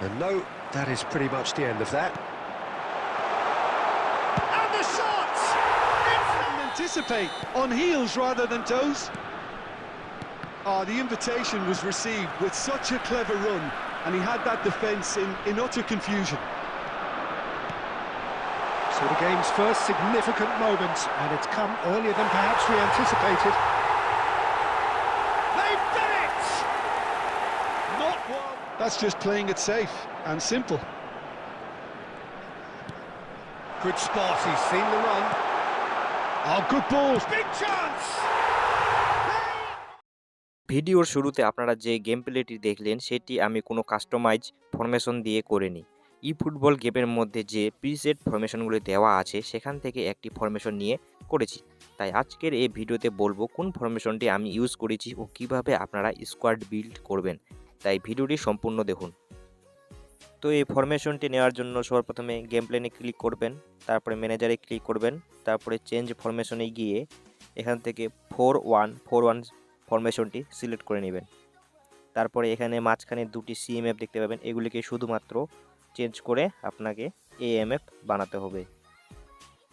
And no, that is pretty much the end of that. And the shot! and anticipate on heels rather than toes. Oh, the invitation was received with such a clever run, and he had that defence in, in utter confusion. So the game's first significant moment, and it's come earlier than perhaps we anticipated. They've done it! Not one. That's just playing it safe and simple. Good spot, he's seen the run. Oh, good ball. Big chance! ভিডিওর শুরুতে আপনারা যে game প্লেটি দেখলেন সেটি আমি কোনো customise formation দিয়ে করিনি ই ফুটবল গেমের মধ্যে যে প্রিসেট ফরমেশনগুলি দেওয়া আছে সেখান থেকে একটি ফরমেশন নিয়ে করেছি তাই আজকের এই ভিডিওতে বলব কোন ফরমেশনটি আমি ইউজ করেছি ও কীভাবে আপনারা স্কোয়াড বিল্ড করবেন তাই ভিডিওটি সম্পূর্ণ দেখুন। তো এই ফরমেশনটি নেওয়ার জন্য সবার প্রথমে গেম প্লেনে ক্লিক করবেন, তারপরে ম্যানেজারে ক্লিক করবেন, তারপরে চেঞ্জ ফরমেশনে গিয়ে এখান থেকে ফোর ওয়ান ফোর ওয়ান ফরমেশনটি সিলেক্ট করে নেবেন। তারপরে এখানে মাঝখানে দুটি সিএমএফ দেখতে পাবেন, এগুলিকে শুধুমাত্র চেঞ্জ করে আপনাকে এএমএফ বানাতে হবে।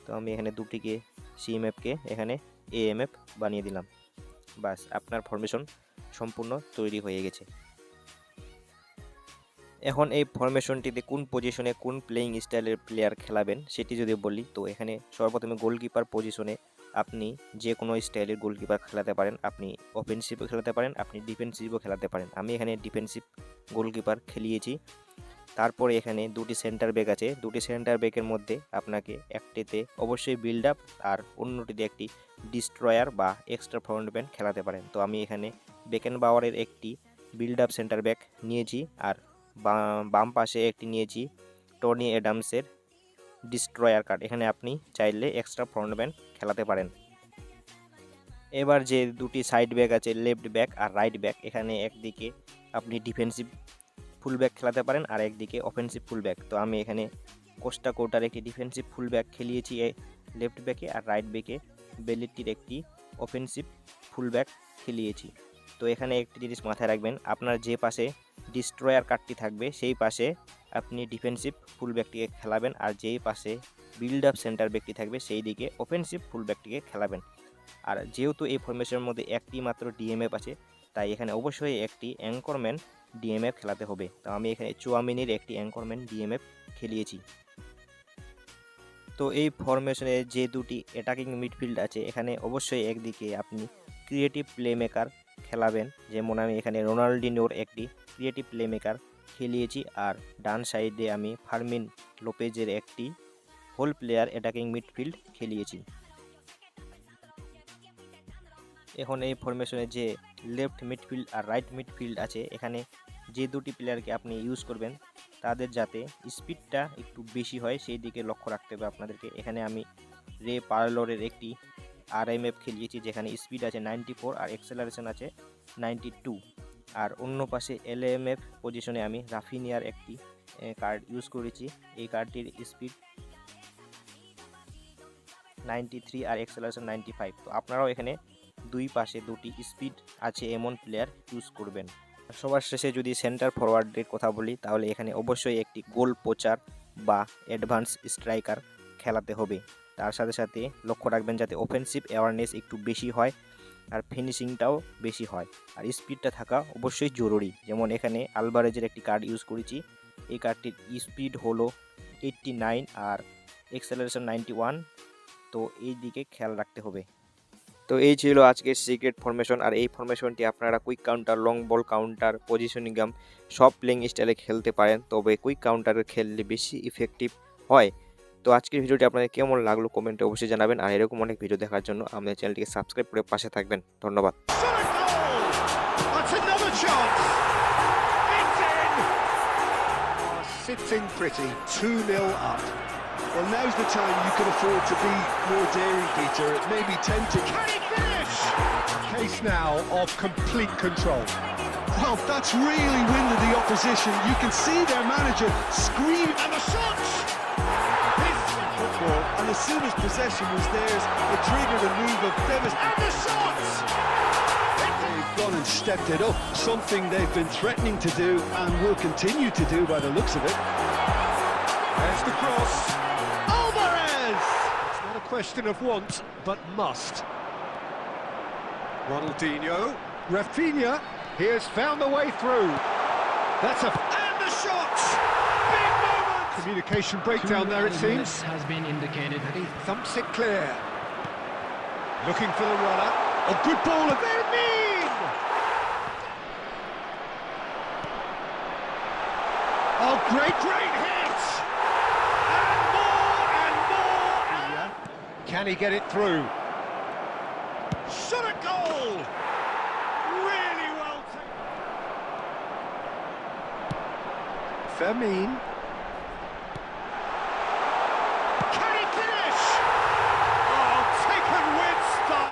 তো আমি এখানে দুটিকে সিএমএফকে এখানে এএমএফ বানিয়ে দিলাম। বাস আপনার ফরমেশন সম্পূর্ণ তৈরি হয়ে গেছে। এখন এই ফরমেশনটিতে কোন পজিশনে কোন প্লেয়িং স্টাইলের প্লেয়ার খেলাবেন, সেটি যদি বলি, তো এখানে সর্বপ্রথমে গোলকিপার পজিশনে আপনি যে কোনো স্টাইলের গোলকিপার খেলাতে পারেন। আপনি অফেন্সিভও খেলাতে পারেন, আপনি ডিফেন্সিভও খেলাতে পারেন। আমি এখানে ডিফেন্সিভ গোলকিপার খেলিয়েছি। তারপরে এখানে দুটি সেন্টার ব্যাক আছে। দুটি সেন্টার ব্যাকের মধ্যে আপনাকে একটিতে অবশ্যই বিল্ড আপ আর অন্যটিতে একটি ডিস্ট্রয়ার বা এক্সট্রা ফ্রন্ট ব্যান্ড খেলাতে পারেন। তো আমি এখানে বেকেন বাওয়ারের একটি বিল্ড আপ সেন্টার ব্যাক নিয়েছি। আর বাম পাশে একটি নিয়েছি টনি অ্যাডামসের ডিস্ট্রয়ার কার্ড এখানে আপনি চাইলে এক্সট্রা ফ্রন্ট খেলাতে পারেন। এবার যে দুটি সাইড ব্যাক আছে লেফট ব্যাক আর রাইট ব্যাক এখানে একদিকে আপনি ডিফেন্সিভ ফুল ব্যাক খেলাতে পারেন আর একদিকে অফেন্সিভ ফুল ব্যাক তো আমি এখানে কোস্টা কোটার একটি ডিফেন্সিভ ফুল ব্যাক খেলিয়েছি লেফট ব্যাকে আর রাইট ব্যাকে বেলিটির একটি অফেন্সিভ ফুল ব্যাক খেলিয়েছি। তো এখানে একটি জিনিস মাথায় রাখবেন, আপনার যে পাশে ডিস্ট্রয়ার কার্ডটি থাকবে, সেই পাশে আপনি ডিফেন্সিভ ফুল ব্যাকটিকে খেলাবেন আর যেই পাশে বিল্ড আপ সেন্টার ব্যাকটি থাকবে, সেই দিকে অফেন্সিভ ফুল ব্যাকটিকে খেলাবেন। আর যেহেতু এই ফরমেশনের মধ্যে একটি মাত্র ডিএমএফ আছে, তাই এখানে অবশ্যই একটি অ্যাঙ্করম্যান ডিএমএফ খেলাতে হবে। তো আমি এখানে চুয়ামিনির একটি অ্যাঙ্করম্যান ডিএমএফ খেলিয়েছি। তো এই ফরমেশনে যে দুটি অ্যাটাকিং মিডফিল্ড আছে, এখানে অবশ্যই একদিকে আপনি ক্রিয়েটিভ প্লে মেকার খেলাবেন। যেমন আমি এখানে রোনাল্ডিনোর একটি ক্রিয়েটিভ প্লে মেকার খেলিয়েছি আর ডান সাইডে আমি ফার্মিন লোপেজের একটি হোল প্লেয়ার অ্যাটাকিং মিডফিল্ড খেলিয়েছি। এখন এই ফরমেশনে যে লেফট মিডফিল্ড আর রাইট মিডফিল্ড আছে, এখানে যে দুটি প্লেয়ারকে আপনি ইউজ করবেন, তাদের যাতে স্পিডটা একটু বেশি হয়, সেই দিকে লক্ষ্য রাখতে হবে আপনাদেরকে। এখানে আমি রে পার্লোরের একটি আর এম এফ খেলিয়েছি, যেখানে স্পিড আছে নাইনটি ফোর আর এক্সেলারেশন আছে নাইনটি টু আর অন্য পাশে এল এম এফ পজিশনে আমি রাফিনিয়ার একটি কার্ড ইউজ করেছি। এই কার্ডটির স্পিড নাইনটি থ্রি আর এক্সেলারেশন নাইনটি ফাইভ তো আপনারাও এখানে দুই পাশে দুটি স্পিড আছে এমন প্লেয়ার ইউজ করবেন। সবার শেষে যদি সেন্টার ফরওয়ার্ডের কথা বলি, তাহলে এখানে অবশ্যই একটি গোল পোচার বা অ্যাডভান্স স্ট্রাইকার খেলাতে হবে। তার সাথে সাথে লক্ষ্য রাখবেন যাতে অফেন্সিভ অ্যাওয়ারনেস একটু বেশি হয়। আর ফিনিশিংটাও বেশি হয়। আর স্পিডটা থাকা অবশ্যই জরুরি। যেমন এখানে আলবারেজের একটি কার্ড ইউজ করেছি। এই কার্ডটির স্পিড হলো এইট্টি নাইন আর এক্সেলারেশন নাইনটি ওয়ান তো এই দিকে খেয়াল রাখতে হবে। তো এই ছিল আজকের সিক্রেট ফরমেশন আর এই ফরমেশনটি আপনারা quick counter long ball counter positioning গাম সব প্লেইং স্টাইলে খেলতে পারেন। তবে কুইক কাউন্টারে খেললে বেশি ইফেক্টিভ হয়। তো আজকের ভিডিওটি আপনাদের কেমন লাগল কমেন্টে অবশ্যই জানাবেন আর এরকম অনেক ভিডিও দেখার জন্য আমাদের চ্যানেলটিকে সাবস্ক্রাইব করে পাশে থাকবেন ধন্যবাদ! Sitting pretty, 2-0 up. Well, now's the time you can afford to be more daring, Peter. It may be tempting. Can he finish? Case now of complete control. Well, that's really winded the opposition. You can see their manager scream And the shot! And as soon as possession was theirs, it triggered a move of devastation. and the shot! They've gone and and stepped it up, something they've been threatening to do and will continue to do by the looks of it. There's the cross. Alvarez! It's not a question of want, but must. Ronaldinho. Rafinha. He has found the way through. That's a And the shot! Communication breakdown there, it seems. has been indicated. And he thumps it clear. Looking for the runner. A good ball of Vermin! Oh, great, great hit! And more and more! And... Can he get it through? Shot a goal! Really well taken. Fermin